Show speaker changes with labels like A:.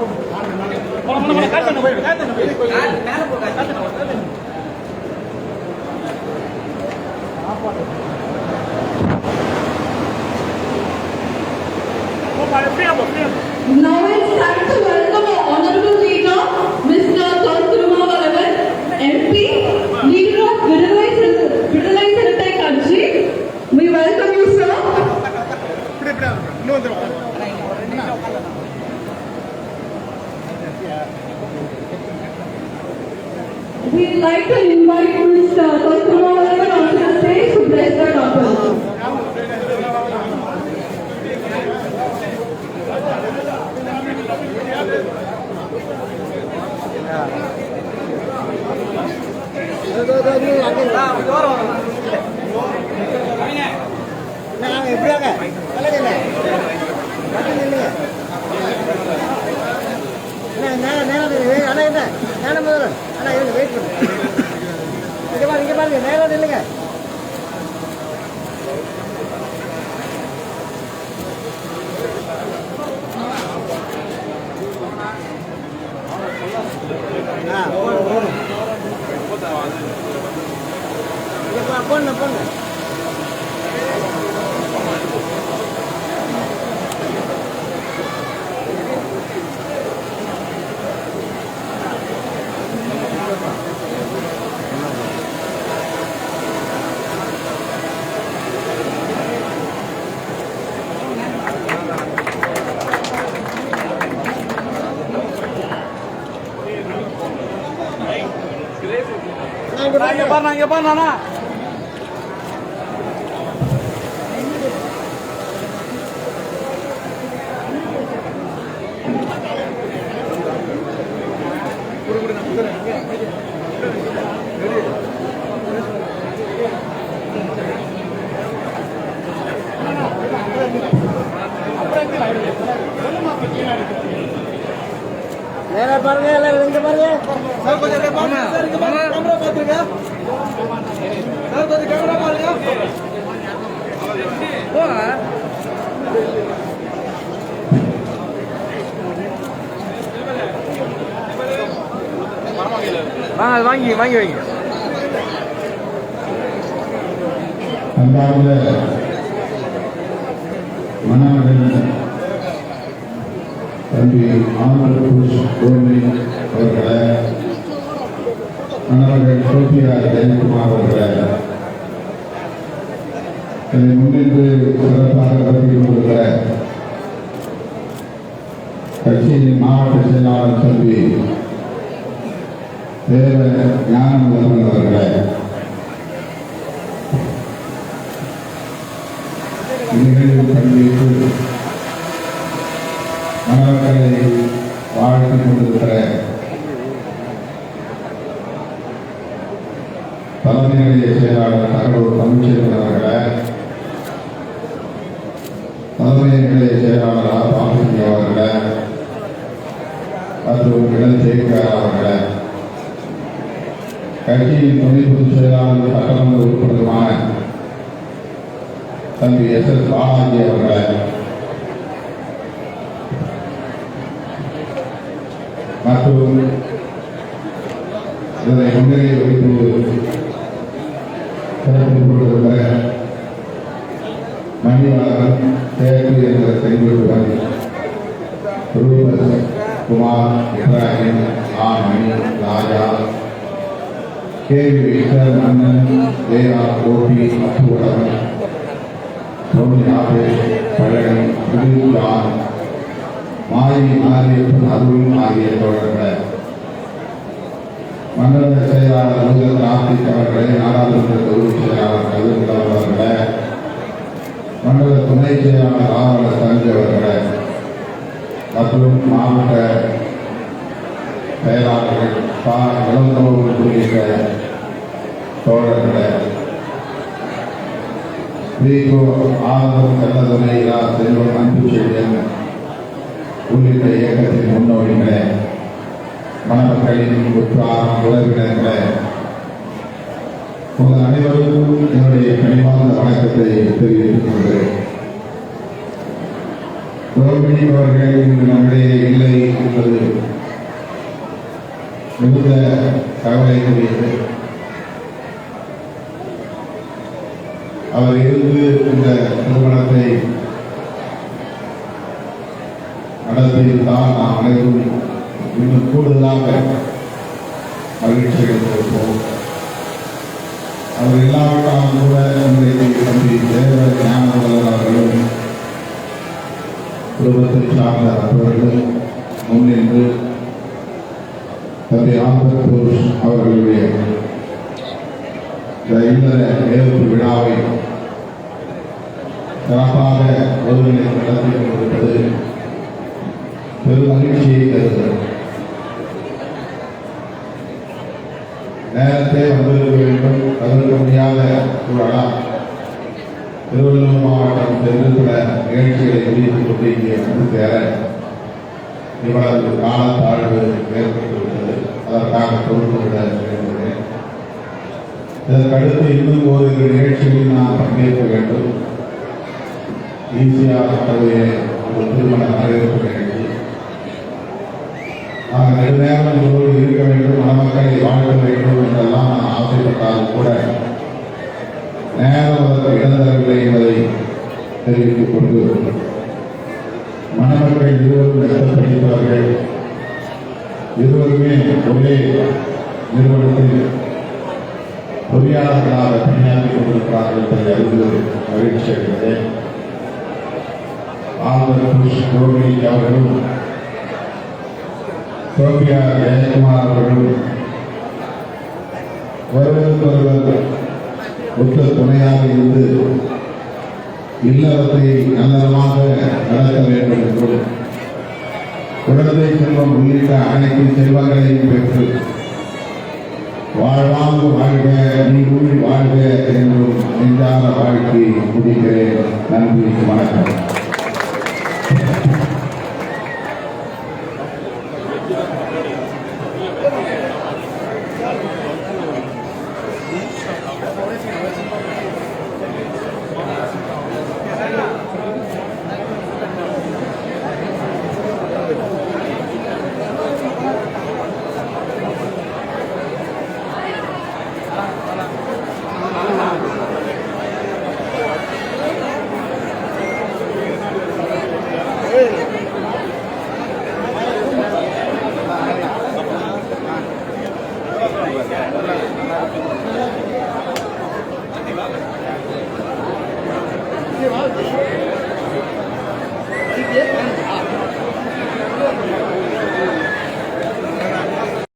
A: Now it's time to welcome our honorable leader, Mr. Tantrumavalavan, MP, leader of Vidalai Vidalai Sanatai Kanchi. We welcome you, sir. We'd like to invite Mr. Tantrumavalavan onto the stage to bless the couple.
B: Yeah. இங்கே பாருங்க இங்கே பாருங்க நேரம் இல்லைங்க இங்கே பாருங்க
C: பாருண்ணா இங்க பாருண்ணா
B: நேரம் பாருங்க எல்லாரும் இங்க பாருங்க.
C: சார் கொஞ்சம் பாருங்க சார் இங்க பாருங்க வாங்க வாங்கி வாங்கி வைங்க.
D: அன்பார்ந்த மணமகன் தம்பி ஆனந்த் அவர்களை மணமகன் சோபியார் ஜெயக்குமார் அவர்களை என்னை முன்னின்று சிறப்பாக நடத்தி கொண்டிருக்கிற கட்சியின் மாவட்ட செயலாளர் தம்பி தேவ ஞானமுதன் அவர்களை. இந்நிகழ்வில் பங்கேற்று மாணவர்களை வாழ்த்திக் கொண்டிருக்கிற தலைமை நிலைய செயலாளர் தகவல் தமிழ்ச்செல்வன் அவர்களை தலைமை நிலைய செயலாளர் ஆர் அவர்களை மற்றும் இளம் ஜெயக்குமார் அவர்களை கட்சியின் துணை பொதுச் செயலாளர் சட்டமன்ற உறுப்பினருமான தம்பி எஸ் எஸ் பாலாஜி அவர்களை மற்றும் இதனை முன்னிலையில் மணிவாளர் தேக்கு என்ற செங்கோட்டுவன் ரூபஸ் குமார் இப்ராஹிம் ஆ மணி ராஜா கேவி விக்டர் மன்னன் தேவா கோபி அத்துவடன் டோனி ஆபேஷ் பழனி சுதீர் ஜான் மாயி மாரியப்பன் அருள் ஆகிய தோழர்கள் மண்டல செயலாளர் முதல் ஆர்த்திக் அவர்களை நாடாளுமன்ற தொகுதி செயலாளர் கதிர் அவர்களை மண்டல துணை செயலாளர் ஆவலர் சஞ்சய் அவர்களை மற்றும் மாவட்ட செயலாளர்கள் பா இளந்தோடு உள்ளிட்ட தோழர்களை வீகோ ஆனந்தம் செல்லதுரை இரா செல்வம் அன்பு செழியன் உள்ளிட்ட இயக்கத்தின் முன்னோடிகளை மணமக்களின் உற்றார் உறவினர்களை உங்கள் அனைவருக்கும் என்னுடைய ரோமினி இன்று நம்மிடையே இல்லை என்பது மிகுந்த கவலைக்குரியது. அவர் இருந்து இந்த திருமணத்தை நடத்தியிருந்தால் நாம் அனைவரும் இன்னும் கூடுதலாக மகிழ்ச்சி அடைந்திருப்போம். அவர் இல்லாவிட்டாலும் கூட இன்றைக்கு தம்பி தேவ குடும்பத்தை சார்ந்த நண்பர்களும் முன்னின்று தம்பி ஆம்பர் புருஷ் அவர்களுடைய இந்த இல்லற விழாவை சிறப்பாக ஒருங்கிணைந்து நடத்தி கொண்டிருப்பது பெரும் மகிழ்ச்சியை தருகிறது. நேரத்தை வந்திருக்க வேண்டும் தவிர்க்க முடியாத சூழலா திருவள்ளூர் மாவட்டம் சென்று நிகழ்ச்சிகளை முடித்துக் கொண்டு இங்கே வந்து சேர இவ்வளவு காலத்தாழ்வு ஏற்பட்டுவிட்டது. அதற்காக பொறுப்பு விட விரும்புகிறேன் இதற்கடுத்து இன்னும் ஓரிரு நிகழ்ச்சிகளில் நான் பங்கேற்க வேண்டும். ஈஸியாக ஒரு திருமண வரவேற்பு நிகழ்ச்சி. நான் நெடுநேரம் இருக்க வேண்டும். மணமக்களை வாழ்க்க வேண்டும் என்றெல்லாம் நான் ஆசைப்பட்டாலும் கூட நேரம் அதற்கு என்பதை தெரிவித்துக் கொண்டு மணமக்கள் இருவரும் நடத்தப்படுகிறார்கள் இருவருமே ஒரே நிறுவனத்தில் பொறியாளர்களாக பணியாற்றிக் கொண்டிருக்கிறார்கள் என்பதை அறிந்து மகிழ்ச்சி அடைகிறேன். ஆந்திர புஷ் ரோமினி அவர்களும் சோபியா ஜெயக்குமார் அவர்களும் ஒருவருக்கொருவர் உற்ற துணையாக இருந்து இல்லறத்தை நல்லறமாக நடத்த வேண்டும் என்றும் குழந்தை செல்வம் உள்ளிட்ட அனைத்து செல்வங்களையும் பெற்று வாழ்வாங்கு வாழ்க நீ வாழ்க